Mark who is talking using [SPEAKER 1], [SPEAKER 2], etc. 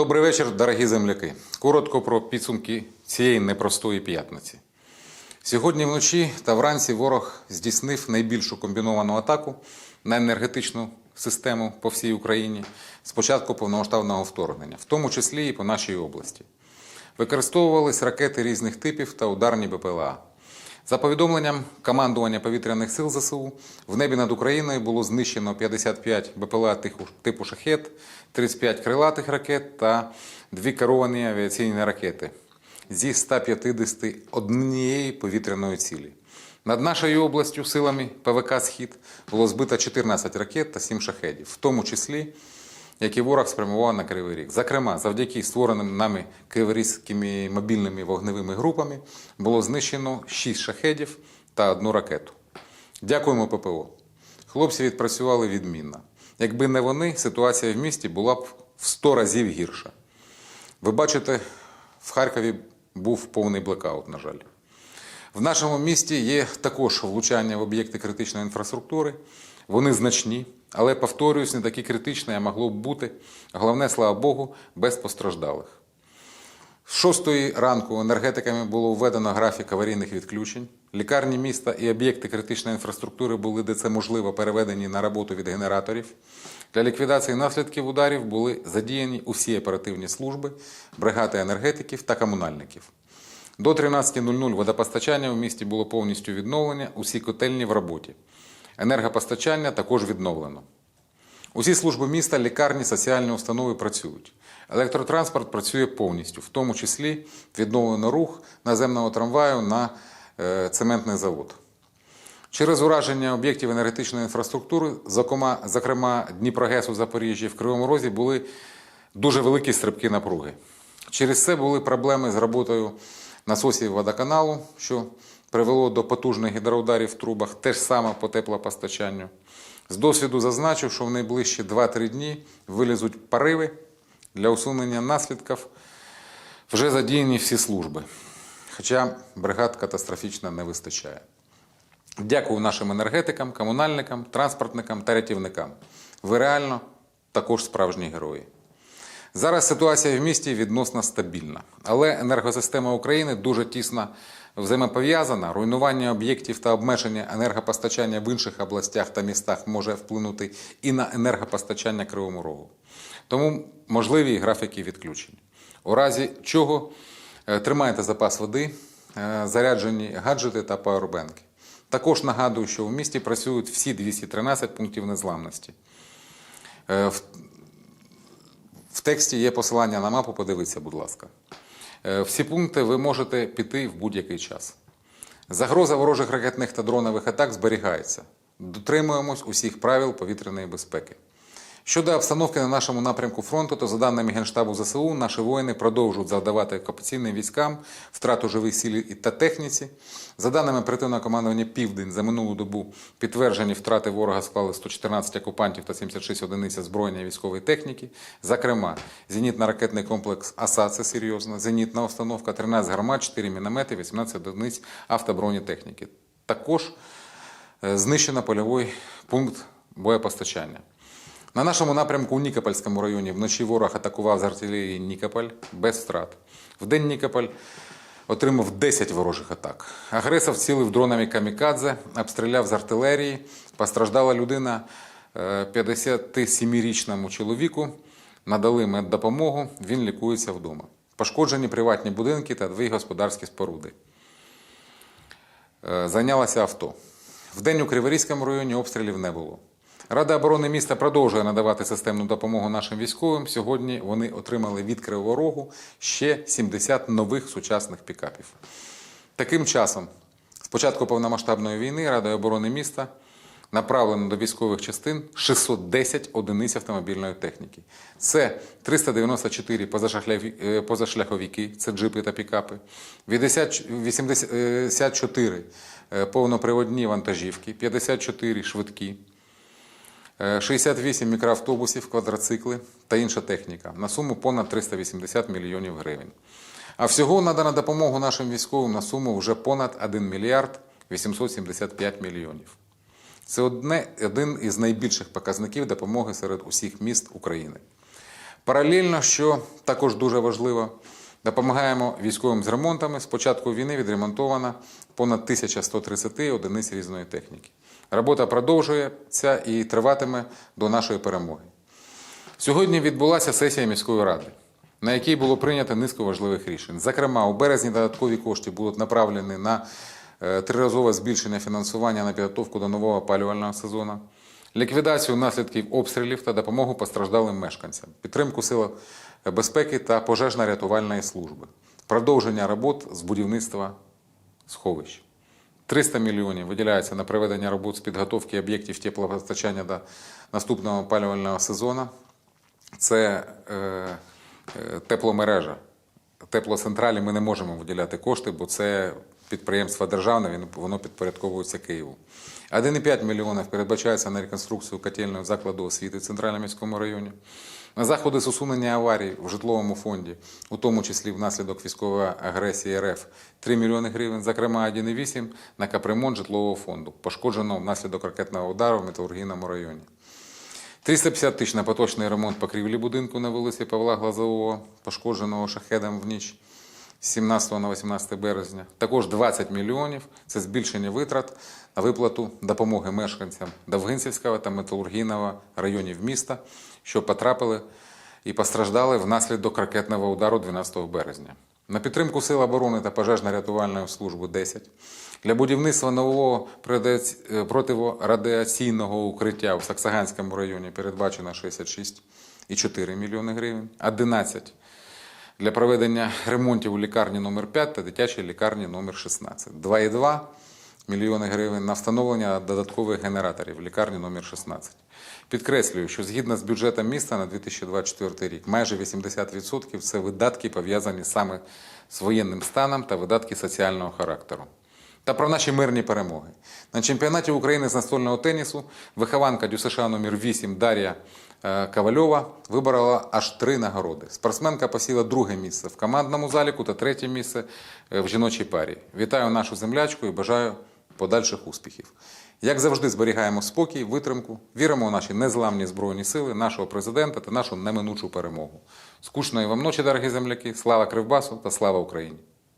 [SPEAKER 1] Добрий вечір, дорогі земляки. Коротко про підсумки цієї непростої п'ятниці. Сьогодні вночі та вранці ворог здійснив найбільшу комбіновану атаку на енергетичну систему по всій Україні з початку повномасштабного вторгнення, в тому числі і по нашій області. Використовувались ракети різних типів та ударні БПЛА. За повідомленням командування повітряних сил ЗСУ, в небі над Україною було знищено 55 БПЛА типу шахет, 35 крилатих ракет та дві керовані авіаційні ракети зі 151 повітряної цілі. Над нашою областю силами ПВК Схід було збито 14 ракет та 7 шахедів, в тому числі які ворог спрямував на Кривий Ріг. Зокрема, завдяки створеним нами криворізькими мобільними вогневими групами було знищено 6 шахедів та одну ракету. Дякуємо ППО. Хлопці відпрацювали відмінно. Якби не вони, ситуація в місті була б в 100 разів гірша. Ви бачите, в Харкові був повний блекаут, на жаль. В нашому місті є також влучання в об'єкти критичної інфраструктури. Вони значні, але повторююсь, не такі критичні, а могло б бути. Головне, слава Богу, без постраждалих. З 6 ранку енергетиками було введено графік аварійних відключень. Лікарні міста і об'єкти критичної інфраструктури були, де це можливо, переведені на роботу від генераторів. Для ліквідації наслідків ударів були задіяні усі оперативні служби, бригади енергетиків та комунальників. До 13.00 водопостачання в місті було повністю відновлено, усі котельні в роботі. Енергопостачання також відновлено. Усі служби міста, лікарні, соціальні установи працюють. Електротранспорт працює повністю, в тому числі відновлено рух наземного трамваю на е, цементний завод. Через ураження об'єктів енергетичної інфраструктури, зокрема, зокрема Дніпрогес у Запоріжжі, в Кривому Розі були дуже великі стрибки напруги. Через це були проблеми з роботою насосів водоканалу, що привело до потужних гідроударів в трубах, те ж саме по теплопостачанню. З досвіду зазначив, що в найближчі 2-3 дні вилізуть пориви для усунення наслідків. Вже задіяні всі служби. Хоча бригад катастрофічно не вистачає. Дякую нашим енергетикам, комунальникам, транспортникам та рятівникам. Ви реально також справжні герої. Зараз ситуація в місті відносно стабільна, але енергосистема України дуже тісно взаємопов'язана. Руйнування об'єктів та обмеження енергопостачання в інших областях та містах може вплинути і на енергопостачання Кривому Рогу. Тому можливі графіки відключень. У разі чого е, тримайте запас води, е, заряджені гаджети та пауербенки. Також нагадую, що в місті працюють всі 213 пунктів незламності. Е, в тексті є посилання на мапу, подивіться, будь ласка. Е, Всі пункти ви можете піти в будь-який час. Загроза ворожих ракетних та дронових атак зберігається. Дотримуємось усіх правил повітряної безпеки. Щодо обстановки на нашому напрямку фронту, то за даними Генштабу ЗСУ, наші воїни продовжують завдавати окупаційним військам втрату живих сил і- та техніці. За даними оперативного командування Південь, за минулу добу підтверджені втрати ворога склали 114 окупантів та 76 одиниць озброєння і військової техніки. Зокрема, зенітно-ракетний комплекс АСА це серйозно, зенітна установка, 13 гармат, 4 міномети, 18 одиниць автобронетехніки. Також е, знищено польовий пункт боєпостачання. На нашому напрямку у Нікопольському районі вночі ворог атакував з артилерії Нікополь без втрат. Вдень Нікополь отримав 10 ворожих атак. Агресор вцілив дронами камікадзе, обстріляв з артилерії. Постраждала людина е, 57-річному чоловіку. Надали меддопомогу, він лікується вдома. Пошкоджені приватні будинки та дві господарські споруди. Е, Зайнялося авто. Вдень у Криворізькому районі обстрілів не було. Рада оборони міста продовжує надавати системну допомогу нашим військовим. Сьогодні вони отримали від Кривого Рогу ще 70 нових сучасних пікапів. Таким часом, з початку повномасштабної війни, Рада оборони міста направлено до військових частин 610 одиниць автомобільної техніки. Це 394 позашляхові- е, це джипи та пікапи, 84 е, повноприводні вантажівки, 54 швидкі, е, 68 мікроавтобусів, квадроцикли та інша техніка на суму понад 380 мільйонів гривень. А всього надана допомогу нашим військовим на суму вже понад 1 мільярд 875 мільйонів. Це одне, один із найбільших показників допомоги серед усіх міст України. Паралельно, що також дуже важливо, допомагаємо військовим з ремонтами. З початку війни відремонтовано понад 1130 одиниць різної техніки. Робота продовжується і триватиме до нашої перемоги. Сьогодні відбулася сесія міської ради, на якій було прийнято низку важливих рішень. Зокрема, у березні додаткові кошти будуть направлені на е, триразове збільшення фінансування на підготовку до нового опалювального сезону, ліквідацію наслідків обстрілів та допомогу постраждалим мешканцям, підтримку сил безпеки та пожежно-рятувальної служби, продовження робот з будівництва сховищ. 300 мільйонів виділяється на проведення робот з підготовки об'єктів теплопостачання до наступного опалювального сезону. Це е, е, тепломережа. Теплоцентралі ми не можемо виділяти кошти, бо це підприємство державне, воно підпорядковується Києву. 1,5 мільйонів передбачається на реконструкцію котельного закладу освіти в Центральному міському районі. На заходи з усунення аварій в житловому фонді, у тому числі внаслідок військової агресії РФ, 3 мільйони гривень, зокрема 1,8 на капремонт житлового фонду, пошкодженого внаслідок ракетного удару в металургійному районі. 350 тисяч на поточний ремонт покрівлі будинку на вулиці Павла Глазового, пошкодженого шахедом в ніч 17 на 18 березня. Також 20 мільйонів це збільшення витрат на виплату допомоги мешканцям Довгинцівського та Металургійного районів міста, що потрапили і постраждали внаслідок ракетного удару 12 березня. На підтримку Сил оборони та пожежно-рятувальної служби 10. Для будівництва нового е, противорадіаційного укриття в Саксаганському районі передбачено 66,4 мільйони гривень, 11 для проведення ремонтів у лікарні номер 5 та дитячій лікарні номер 16. 2,2 мільйони гривень на встановлення додаткових генераторів в лікарні номер 16. Підкреслюю, що згідно з бюджетом міста на 2024 рік, майже 80% це видатки пов'язані саме з воєнним станом та видатки соціального характеру. Та про наші мирні перемоги. На чемпіонаті України з настольного тенісу вихованка ДЮСШ номер 8 Дар'я е, Ковальова виборола аж три нагороди. Спортсменка посіла друге місце в командному заліку та третє місце е, в жіночій парі. Вітаю нашу землячку і бажаю подальших успіхів. Як завжди, зберігаємо спокій, витримку, віримо у наші незламні збройні сили, нашого президента та нашу неминучу перемогу. Скучної вам ночі, дорогі земляки! Слава Кривбасу та слава Україні!